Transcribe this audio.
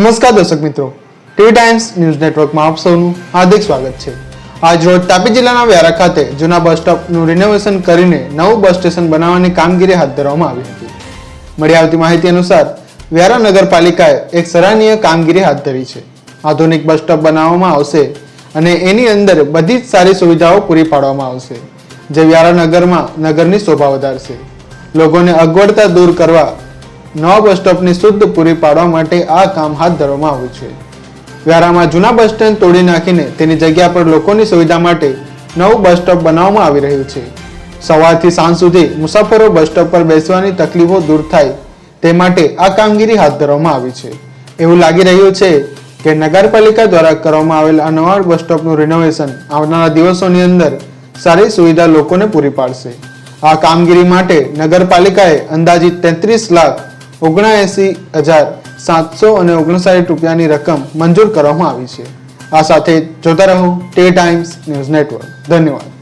નમસ્કાર દર્શક મિત્રો. ટીવી ટાઈમ્સ ન્યૂઝ નેટવર્કમાં આપ સૌનું હાર્દિક સ્વાગત છે. આજ રોજ તાપી જિલ્લાના વ્યારા ખાતે જૂના બસ સ્ટોપનું રિનોવેશન કરીને નવું બસ સ્ટેશન બનાવવાની કામગીરી હાથ ધરવામાં આવી હતી. મળી આવતી માહિતી અનુસાર વ્યારા નગરપાલિકાએ એક સરાહનીય કામગીરી હાથ ધરી છે. આધુનિક બસ સ્ટોપ બનાવવામાં આવશે અને એની અંદર બધી જ સારી સુવિધાઓ પૂરી પાડવામાં આવશે, જે વ્યારા નગરમાં નગરની શોભા વધારશે. લોકોને અગવડતા દૂર કરવા નવા બસ સ્ટોપની શુદ્ધ પૂરી પાડવા માટે આ કામ હાથ ધરવામાં આવ્યું છે. વ્યારામાં જૂના બસ સ્ટેન્ડ તોડી નાખીને તેની જગ્યા પર લોકોની સુવિધા માટે નવું બસ સ્ટોપ બનાવવામાં આવી રહ્યું છે. સવારથી સાંજ સુધી મુસાફરો બસ સ્ટોપ પર બેસવાની તકલીફો દૂર થાય તે માટે આ કામગીરી હાથ ધરવામાં આવી છે. એવું લાગી રહ્યું છે કે નગરપાલિકા દ્વારા કરવામાં આવેલ આ નવા બસ સ્ટોપનું રિનોવેશન આવનારા દિવસોની અંદર સારી સુવિધા લોકોને પૂરી પાડશે. આ કામગીરી માટે નગરપાલિકાએ અંદાજિત તેત્રીસ લાખ ઓગણએંસી હજાર સાતસો અને ઓગણસાઠ રૂપિયાની રકમ મંજૂર કરવામાં આવી છે. આ સાથે જોતા રહો ટે ટાઈમ્સ ન્યૂઝ નેટવર્ક ધન્યવાદ.